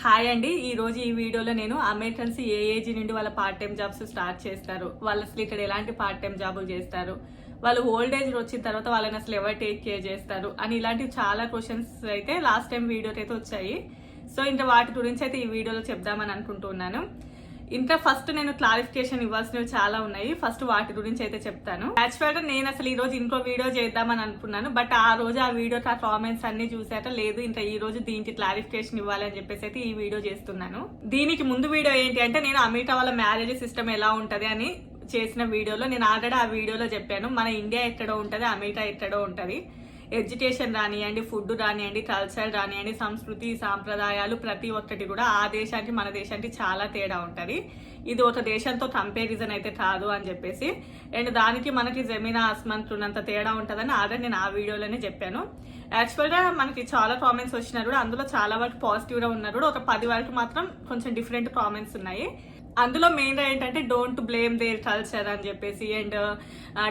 Hi అండి. ఈ రోజు ఈ వీడియోలో నేను అమెరికన్స్ ఏ ఏజ్ నుండి వాళ్ళ పార్ట్ టైం జాబ్స్ స్టార్ట్ చేస్తారు. వాళ్ళు అసలు ఇక్కడ ఎలాంటి పార్ట్ టైం జాబులు చేస్తారు? వాళ్ళు ఓల్డ్ ఏజ్ వచ్చిన తర్వాత వాళ్ళని అసలు ఎవరు టేక్ కేర్ చేస్తారు? అని ఇలాంటివి చాలా క్వశ్చన్స్ అయితే లాస్ట్ టైం వీడియోకి అయితే వచ్చాయి. సో ఇంకా వాటి గురించి అయితే ఈ వీడియోలో చెప్దామని అనుకుంటున్నాను. ఇంకా ఫస్ట్ నేను క్లారిఫికేషన్ ఇవ్వాల్సినవి చాలా ఉన్నాయి. ఫస్ట్ వాటి గురించి అయితే చెప్తాను. యాక్చువల్గా నేను అసలు ఈ రోజు ఇంకో వీడియో చేద్దామని అనుకున్నాను. బట్ ఆ రోజు ఆ వీడియో ఆ కామెంట్స్ అన్ని చూసాక లేదు ఇంకా ఈ రోజు దీనికి క్లారిఫికేషన్ ఇవ్వాలని చెప్పేసి అయితే ఈ వీడియో చేస్తున్నాను. దీనికి ముందు వీడియో ఏంటి అంటే నేను అమెరికా వాళ్ళ మ్యారేజ్ సిస్టమ్ ఎలా ఉంటది అని చేసిన వీడియోలో నేను ఆల్రెడీ ఆ వీడియోలో చెప్పాను. మన ఇండియా ఎక్కడో ఉంటుంది అమెరికా ఎక్కడో ఉంటుంది. ఎడ్యుకేషన్ రానియండి ఫుడ్ రానియండి కల్చర్ రానియండి సంస్కృతి సాంప్రదాయాలు ప్రతి ఒక్కటి కూడా ఆ దేశానికి మన దేశానికి చాలా తేడా ఉంటుంది. ఇది ఒక దేశంతో కంపారిజన్ అయితే కాదు అని చెప్పేసి. అండ్ దానికి మనకి జమీన్ ఆస్మంత్ ఉన్నంత తేడా ఉంటుందని ఆల్రెడీ నేను ఆ వీడియోలోనే చెప్పాను. యాక్చువల్గా మనకి చాలా కామెంట్స్ వచ్చినా కూడా అందులో చాలా వరకు పాజిటివ్గా ఉన్నారు కూడా ఒక పది వరకు మాత్రం కొంచెం డిఫరెంట్ కామెంట్స్ ఉన్నాయి. అందులో మెయిన్గా ఏంటంటే డోంట్ బ్లేమ్ దేర్ కల్చర్ అని చెప్పేసి అండ్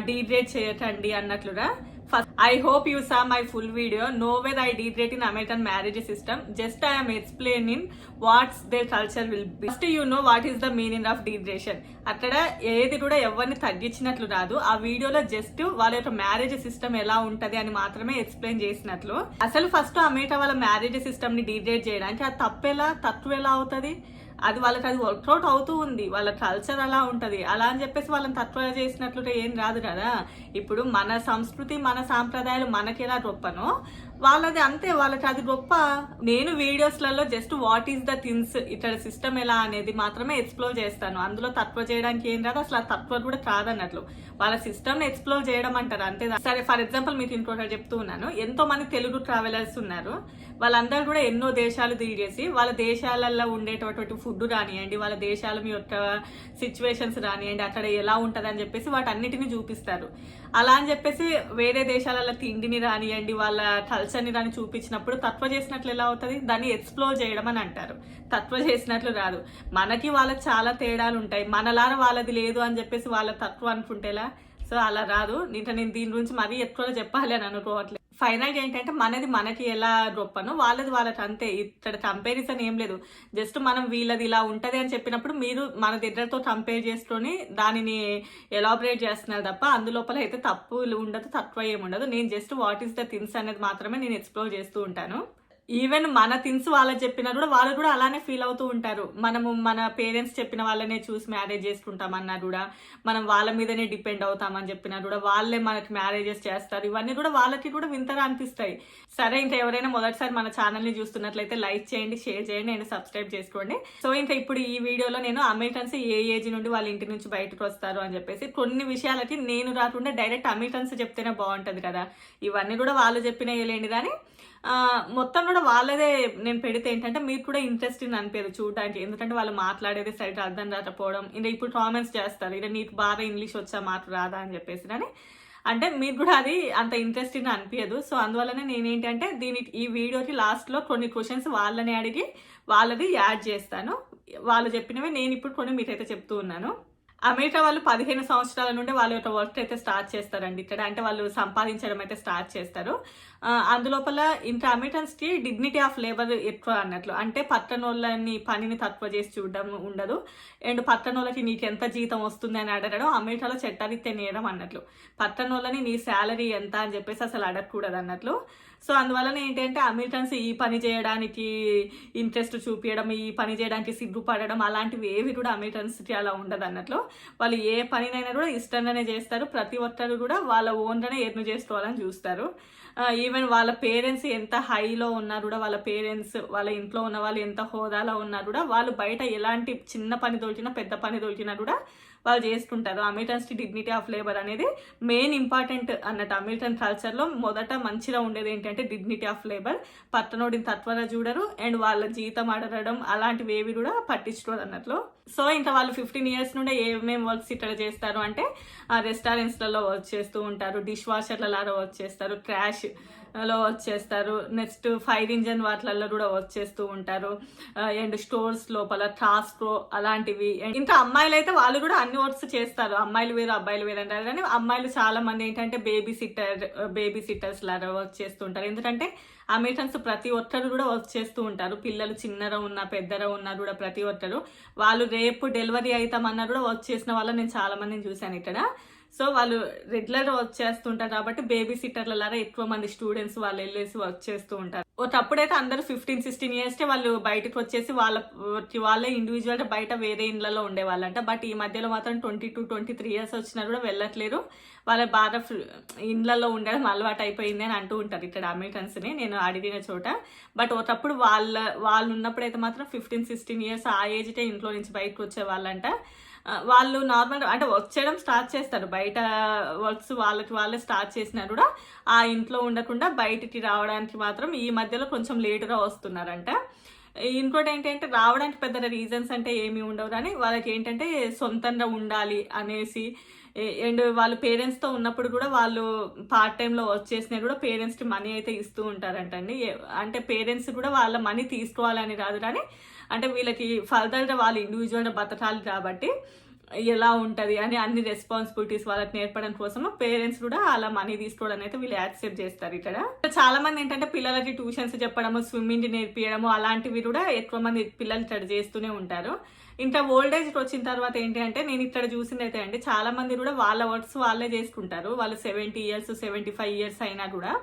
డీగ్రేడ్ చేయకండి అన్నట్లుగా. First I hope you saw my full video nowhere I degrade in American marriage system just I'm explain in what's their culture will be first you know what is the meaning of degradation అక్కడ ఏది కూడా ఎవరిని తగ్గించినట్లు రాదు. ఆ వీడియోలో just వాళ్ళ యొక్క marriage system ఎలా ఉంటది అని మాత్రమే ఎక్స్ప్లెయిన్ చేసినట్లు. అసలు ఫస్ట్ అమెరికా వాళ్ళ మ్యారేజ్ సిస్టమ్ని డీగ్రేడ్ చేయడానికి ఆ తప్పు ఎలా తక్కువ ఎలా అవుతుంది? అది వాళ్ళకి అది వర్కౌట్ అవుతూ ఉంది. వాళ్ళ కల్చర్ అలా ఉంటుంది. అలా అని చెప్పేసి వాళ్ళని తక్కువ చేసినట్లు ఏం రాదు కదా. ఇప్పుడు మన సంస్కృతి మన సాంప్రదాయాలు మనకి ఎలా గొప్పనో వాళ్ళది అంతే వాళ్ళకి అది గొప్ప. నేను వీడియోస్లలో just what is the things ఇక్కడ సిస్టమ్ ఎలా అనేది మాత్రమే ఎక్స్ప్లోర్ చేస్తాను. అందులో తక్కువ చేయడానికి ఏం రాదు అసలు ఆ తక్కువ కూడా కాదన్నట్లు. వాళ్ళ సిస్టమ్ ఎక్స్ప్లోర్ చేయడం అంటారు అంతే సరే ఫర్ ఎగ్జాంపుల్ మీకు ఇంకోటి చెప్తూ ఉన్నాను. ఎంతో మంది తెలుగు ట్రావెలర్స్ ఉన్నారు. వాళ్ళందరూ కూడా ఎన్నో దేశాలు తిరిగేసి వాళ్ళ దేశాలలో ఉండేటటువంటి ఫుడ్ రానియండి వాళ్ళ దేశాల మీ యొక్క సిచ్యువేషన్స్ రానియండి అక్కడ ఎలా ఉంటుంది అని చెప్పేసి వాటన్నిటిని చూపిస్తారు. అలా అని చెప్పేసి వేరే దేశాలలో తిండిని రానియండి వాళ్ళ కల్చర్ని దాన్ని చూపించినప్పుడు తత్వ చేసినట్లు ఎలా అవుతుంది? దాన్ని ఎక్స్ప్లోర్ చేయడం అని అంటారు. తత్వ చేసినట్లు రాదు. మనకి వాళ్ళకి చాలా తేడాలు ఉంటాయి. మనలార వాళ్ళది లేదు అని చెప్పేసి వాళ్ళ తత్వం అనుకుంటేలా సో అలా రాదు. ఇంకా నేను దీని గురించి మరీ ఎక్కువగా చెప్పాలి అని అనుకోవట్లేదు. ఫైనల్గా ఏంటంటే మనది మనకి ఎలా గొప్పనో వాళ్ళది వాళ్ళకి అంతే. ఇక్కడ కంపారిజన్ ఏం లేదు. జస్ట్ మనం వీళ్ళది ఇలా ఉంటుంది అని చెప్పినప్పుడు మీరు మన దగ్గరతో కంపేర్ చేసుకొని దానిని ఎలాబరేట్ చేస్తున్నారు తప్ప అందులోపల అయితే తప్పు ఉండదు తక్కువ ఏమి ఉండదు. నేను just what is the things అనేది మాత్రమే నేను ఎక్స్ప్లోర్ చేస్తూ ఉంటాను. ఈవెన్ మన థింగ్స్ వాళ్ళకి చెప్పినా కూడా వాళ్ళు కూడా అలానే ఫీల్ అవుతూ ఉంటారు. మనము మన పేరెంట్స్ చెప్పిన వాళ్ళనే చూసి మ్యారేజ్ చేసుకుంటామన్నా కూడా మనం వాళ్ళ మీదనే డిపెండ్ అవుతామని చెప్పినా కూడా వాళ్ళే మనకి మ్యారేజెస్ చేస్తారు. ఇవన్నీ కూడా వాళ్ళకి కూడా వింతగా అనిపిస్తాయి. సరే ఇంకా ఎవరైనా మొదటిసారి మన ఛానల్ని చూస్తున్నట్లయితే లైక్ చేయండి షేర్ చేయండి అండ్ సబ్స్క్రైబ్ చేసుకోండి. సో ఇంకా ఇప్పుడు ఈ వీడియోలో నేను అమెరికన్స్ ఏ ఏజ్ నుండి వాళ్ళ ఇంటి నుంచి బయటకు వస్తారు అని చెప్పేసి కొన్ని విషయాలకి నేను రాకుండా డైరెక్ట్ అమెరికన్స్ చెప్తేనే బాగుంటుంది కదా. ఇవన్నీ కూడా వాళ్ళు చెప్పినలేండి కానీ మొత్తం కూడా వాళ్ళదే నేను పెడితే ఏంటంటే మీకు కూడా ఇంట్రెస్టింగ్ అనిపించదు చూడడానికి. ఎందుకంటే వాళ్ళు మాట్లాడేది సైట్ అర్థం రాకపోవడం. ఇంకా ఇప్పుడు కామెంట్స్ చేస్తారు. ఇక నీకు బాగా ఇంగ్లీష్ వచ్చా? మాట రాదా? అని చెప్పేసి. కానీ అంటే మీకు కూడా అది అంత ఇంట్రెస్టింగ్ అనిపించదు సో అందువల్లనే నేనేంటంటే దీని ఈ వీడియోకి లాస్ట్లో కొన్ని క్వశ్చన్స్ వాళ్ళని అడిగి వాళ్ళది యాడ్ చేస్తాను. వాళ్ళు చెప్పినవి నేను ఇప్పుడు కొన్ని మీకైతే చెప్తూ ఉన్నాను. అమెరికా వాళ్ళు పదిహేను సంవత్సరాల నుండి వాళ్ళ యొక్క వర్క్ అయితే స్టార్ట్ చేస్తారండి. ఇక్కడ అంటే వాళ్ళు సంపాదించడం అయితే స్టార్ట్ చేస్తారు. అందులోపల ఇంకా అమెరికన్స్కి డిగ్నిటీ ఆఫ్ లేబర్ ఎక్కువ అన్నట్లు. అంటే పట్టణోళ్ళని పనిని తక్కువ చేసి చూడడం ఉండదు. అండ్ పట్టణోళ్ళకి నీకు ఎంత జీతం వస్తుంది అని అడగడం అమెరికాలో చట్టారీత్యా నేయడం అన్నట్లు. పట్టణోళ్ళని నీ శాలరీ ఎంత అని చెప్పేసి అసలు అడగకూడదు అన్నట్లు. సో అందువలన ఏంటంటే అమెరికన్స్ ఈ పని చేయడానికి ఇంట్రెస్ట్ చూపించడం ఈ పని చేయడానికి సిగ్గుపడడం అలాంటివి ఏవి కూడా అమెరికన్స్కి అలా ఉండదు అన్నట్లు. వాళ్ళు ఏ పనినైనా కూడా ఇష్టంగానే చేస్తారు. ప్రతి ఒక్కరు కూడా వాళ్ళ ఓన్గానే ఎర్ను చేసుకోవాలని చూస్తారు. ఈవెన్ వాళ్ళ పేరెంట్స్ ఎంత హైలో ఉన్నా కూడా వాళ్ళ పేరెంట్స్ వాళ్ళ ఇంట్లో ఉన్న వాళ్ళు ఎంత హోదాలో ఉన్నా కూడా వాళ్ళు బయట ఎలాంటి చిన్న పని దొరికినా పెద్ద పని దొరికినా కూడా వాళ్ళు చేసుకుంటారు. Americans dignity of labour main main important అన్నట్టు అమెరికన్ కల్చర్లో మొదట మంచిగా ఉండేది ఏంటంటే డిగ్నిటీ ఆఫ్ లేబర్ పట్టనోడిని తత్వగా చూడరు. అండ్ వాళ్ళ జీతం అడగడం అలాంటివి ఏవి కూడా పట్టించుకోరు అన్నట్లు. సో ఇంకా వాళ్ళు ఫిఫ్టీన్ ఇయర్స్ నుండి ఏమేమి వర్క్స్ ఇక్కడ చేస్తారు అంటే రెస్టారెంట్స్లలో వర్క్ చేస్తూ ఉంటారు డిష్ వాషర్లలో వర్క్ చేస్తారు ట్రాష్లో వచ్చేస్తారు నెక్స్ట్ ఫైర్ ఇంజన్ వాటిలలో కూడా వర్క్ చేస్తూ ఉంటారు అండ్ స్టోర్స్ లోపల ట్రాస్ట్రో అలాంటివి. ఇంకా అమ్మాయిలు అయితే వాళ్ళు కూడా అన్ని వర్క్స్ చేస్తారు. అమ్మాయిలు వేరు అబ్బాయిలు వేరు అంటారు. కానీ అమ్మాయిలు చాలా మంది ఏంటంటే బేబీ సిట్టర్ బేబీ సిట్టర్స్ లాగా వర్క్ చేస్తూ ఉంటారు. ఎందుకంటే అమెరికన్స్ ప్రతి ఒక్కరు కూడా వర్క్ చేస్తూ ఉంటారు. పిల్లలు చిన్నరా ఉన్నా పెద్దరా ఉన్నా కూడా ప్రతి ఒక్కరు. వాళ్ళు రేపు డెలివరీ అవుతామన్నా కూడా వర్క్ చేసిన వాళ్ళ నేను చాలా మందిని చూశాను ఇక్కడ. సో వాళ్ళు రెగ్యులర్ వర్క్ చేస్తుంటారు కాబట్టి బేబీ సిట్టర్ల ఎక్కువ మంది స్టూడెంట్స్ వాళ్ళు వెళ్ళేసి వర్క్ చేస్తూ ఉంటారు. ఒకప్పుడైతే అందరూ ఫిఫ్టీన్ సిక్స్టీన్ ఇయర్స్ వాళ్ళు బయటకు వచ్చేసి వాళ్ళ వాళ్ళే ఇండివిజువల్ బయట వేరే ఇండ్లలో ఉండేవాళ్ళంట. బట్ ఈ మధ్యలో మాత్రం twenty two twenty three years వచ్చినా కూడా వెళ్ళట్లేరు. వాళ్ళ బాగా ఇండ్లలో ఉండడం అలవాటు అయిపోయింది అని అంటూ ఉంటారు ఇక్కడ అమెరికన్స్ని. నేను అడిగిన చోట. బట్ ఒకప్పుడు వాళ్ళ వాళ్ళు ఉన్నప్పుడైతే మాత్రం ఫిఫ్టీన్ సిక్స్టీన్ ఇయర్స్ ఆ ఏజ్కే ఇంట్లో నుంచి బయటకు వచ్చే వాళ్ళంట వాళ్ళు నార్మల్ అంటే వర్క్ చేయడం స్టార్ట్ చేస్తారు. బయట వర్క్స్ వాళ్ళకి వాళ్ళే స్టార్ట్ చేసినా కూడా ఆ ఇంట్లో ఉండకుండా బయటికి రావడానికి మాత్రం ఈ మధ్యలో కొంచెం లేటుగా వస్తున్నారంట. ఇంకోటి ఏంటంటే రావడానికి పెద్ద రీజన్స్ అంటే ఏమి ఉండవు కానీ వాళ్ళకి ఏంటంటే సొంతంగా ఉండాలి అనేసి అండ్ వాళ్ళు పేరెంట్స్తో ఉన్నప్పుడు కూడా వాళ్ళు పార్ట్ టైంలో వర్క్ కూడా పేరెంట్స్కి మనీ అయితే ఇస్తూ ఉంటారంటండి. అంటే పేరెంట్స్ కూడా వాళ్ళ మనీ తీసుకోవాలని రాదు కానీ అంటే వీళ్ళకి ఫర్దర్గా వాళ్ళు ఇండివిజువల్గా బతకాలి కాబట్టి ఎలా ఉంటుంది అని అన్ని రెస్పాన్సిబిలిటీస్ వాళ్ళకి నేర్పడం కోసం పేరెంట్స్ కూడా అలా మనీ తీసుకోవడం అయితే వీళ్ళు యాక్సెప్ట్ చేస్తారు ఇక్కడ. చాలా మంది ఏంటంటే పిల్లలకి ట్యూషన్స్ చెప్పడము స్విమ్మింగ్ నేర్పించడము అలాంటివి కూడా ఎక్కువ మంది పిల్లలు ఇక్కడ చేస్తూనే ఉంటారు. ఇంత ఓల్డ్ ఏజ్ వచ్చిన తర్వాత ఏంటి అంటే నేను ఇక్కడ చూసింది అయితే అండి చాలా మంది కూడా వాళ్ళ వర్క్స్ వాళ్ళే చేసుకుంటారు. వాళ్ళు seventy years seventy five years అయినా కూడా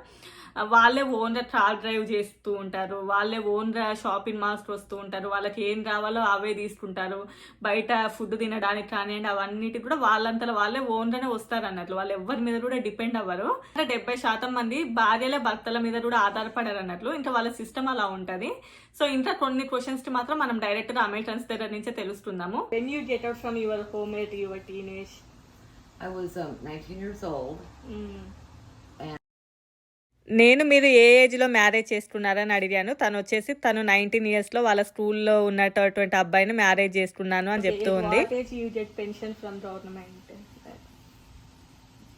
వాళ్ళే ఓన్గా కార్ డ్రైవ్ చేస్తూ ఉంటారు. వాళ్ళే ఓన్గా షాపింగ్ మాల్స్కి వస్తూ ఉంటారు. వాళ్ళకి ఏం కావాలో అవే తీసుకుంటారు. బయట ఫుడ్ తినడానికి కానివ్వండి అవన్నిటికి కూడా వాళ్ళంతలో వాళ్ళే ఓన్గానే వస్తారు అన్నట్లు. వాళ్ళు ఎవరి మీద కూడా డిపెండ్ అవ్వరు. అంటే డెబ్బై శాతం మంది భార్యల భర్తల మీద కూడా ఆధారపడరు అన్నట్లు. ఇంకా వాళ్ళ సిస్టమ్ అలా ఉంటుంది. సో ఇంకా కొన్ని క్వశ్చన్స్కి మాత్రం మనం డైరెక్ట్గా అమెరికన్స్ దగ్గర నుంచే తెలుసుకుందాము. When you get out from your home at your teenage I was um, 19 years old. నేను మీరు ఏ ఏజ్లో మ్యారేజ్ చేసుకున్నారని అడిగాను. తను వచ్చేసి తను నైన్టీన్ ఇయర్స్లో వాళ్ళ స్కూల్లో ఉన్నటువంటి అబ్బాయిని మ్యారేజ్ చేసుకున్నాను అని చెప్తూ ఉంది.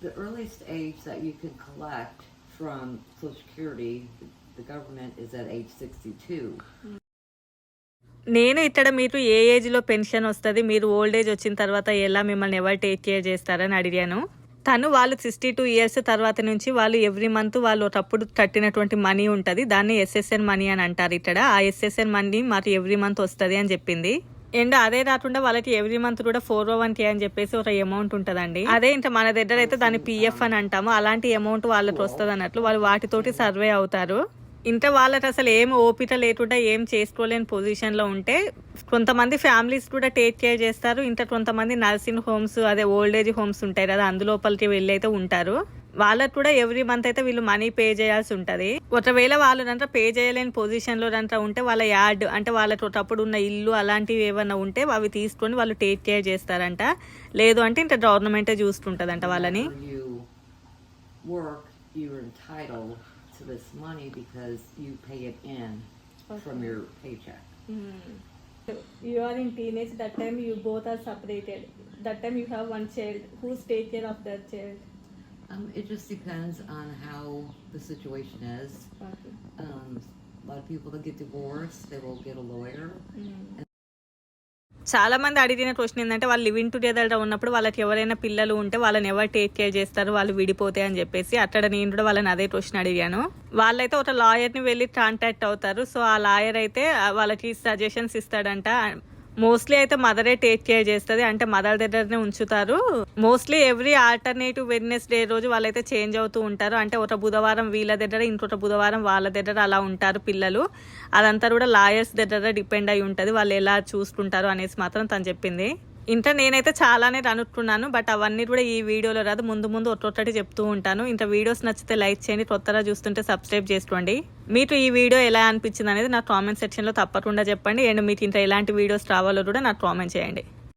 The earliest age that you can collect from Social Security, the, the government is at age 62. నేను ఇక్కడ మీరు ఏ ఏజ్లో పెన్షన్ వస్తుంది మీరు ఓల్డ్ ఏజ్ వచ్చిన తర్వాత ఎలా మిమ్మల్ని ఎవరు టేక్ కేర్ చేస్తారని అడిగాను. తను వాళ్ళు సిక్స్టీ టూ ఇయర్స్ తర్వాత నుంచి వాళ్ళు ఎవ్రీ మంత్ వాళ్ళు ఒకప్పుడు కట్టినటువంటి మనీ ఉంటుంది దాన్ని ఎస్ఎస్ఎన్ మనీ అని అంటారు ఇక్కడ. ఆ ఎస్ఎస్ఎన్ మనీ మాకు ఎవ్రీ మంత్ వస్తుంది అని చెప్పింది. అండ్ అదే కాకుండా వాళ్ళకి ఎవ్రీ మంత్ కూడా ఫోర్ ఓ వన్ కే అని చెప్పేసి ఒక అమౌంట్ ఉంటుందండి. అదే ఇంకా మన దగ్గర అయితే దాన్ని పిఎఫ్ అని అంటాము. అలాంటి అమౌంట్ వాళ్ళకి వస్తుంది అన్నట్లు వాళ్ళు వాటితోటి సర్వే అవుతారు. ఇంత వాళ్ళకి అసలు ఏం ఓపిక లేకుండా ఏం చేసుకోలేని పొజిషన్లో ఉంటే కొంతమంది ఫ్యామిలీస్ కూడా టేక్ కేర్ చేస్తారు. ఇంకా కొంతమంది నర్సింగ్ హోమ్స్ అదే ఓల్డ్ ఏజ్ హోమ్స్ ఉంటాయి కదా అందులోపలికి వెళ్ళి అయితే ఉంటారు. వాళ్ళకి కూడా ఎవ్రీ మంత్ అయితే వీళ్ళు మనీ పే చేయాల్సి ఉంటుంది. ఒకవేళ వాళ్ళు దంతా పే చేయలేని పొజిషన్లో దంతా ఉంటే వాళ్ళ యార్డ్ అంటే వాళ్ళకి ఒకప్పుడు ఉన్న ఇల్లు అలాంటివి ఏమైనా ఉంటే అవి తీసుకొని వాళ్ళు టేక్ కేర్ చేస్తారంట. లేదు అంటే ఇంకా గవర్నమెంటే చూస్తుంటదంట వాళ్ళని. Whenever you work, you're entitled to this money because you pay it in from your paycheck. you are in teenage that time you both are separated that time you have one child who's take care of that child Um, it just depends on how the situation is. okay. Um, a lot of people that get divorced, they will get a lawyer. చాలా చాలామంది అడిగిన question ఏంటంటే వాళ్ళు living together ఉన్నప్పుడు వాళ్ళకి ఎవరైనా పిల్లలు ఉంటే వాళ్ళని ఎవరు టేక్ కేర్ చేస్తారు వాళ్ళు విడిపోతే అని చెప్పేసి. అక్కడ నేను కూడా వాళ్ళని అదే క్వశ్చన్ అడిగాను. వాళ్ళైతే ఒక లాయర్ని వెళ్ళి కాంటాక్ట్ అవుతారు. సో ఆ లాయర్ అయితే వాళ్ళకి సజెషన్స్ ఇస్తాడంట. మోస్ట్లీ అయితే మదరే టేక్ కేర్ చేస్తుంది. అంటే మదర్ దగ్గరనే ఉంచుతారు. Mostly every alternative Wednesday రోజు వాళ్ళైతే చేంజ్ అవుతూ ఉంటారు. అంటే ఒక బుధవారం వీళ్ళ దగ్గర ఇంకొక బుధవారం వాళ్ళ దగ్గర అలా ఉంటారు పిల్లలు. అదంతా కూడా లాయర్స్ దగ్గర డిపెండ్ అయి ఉంటుంది. వాళ్ళు ఎలా చూసుకుంటారు అనేసి మాత్రం తను చెప్పింది. ఇంత నేనైతే చాలానే అనుకున్నాను బట్ అవన్నీ కూడా ఈ వీడియోలో రాదు. ముందు ముందు ఒక్కొక్కటి చెప్తూ ఉంటాను. ఇంత వీడియోస్ నచ్చితే లైక్ చేయండి కొత్తగా చూస్తుంటే సబ్స్క్రైబ్ చేసుకోండి. మీకు ఈ వీడియో ఎలా అనిపించింది అనేది నా కామెంట్ సెక్షన్లో తప్పకుండా చెప్పండి. అండ్ మీకు ఇంత ఎలాంటి వీడియోస్ రావాలో కూడా నాకు కామెంట్ చేయండి.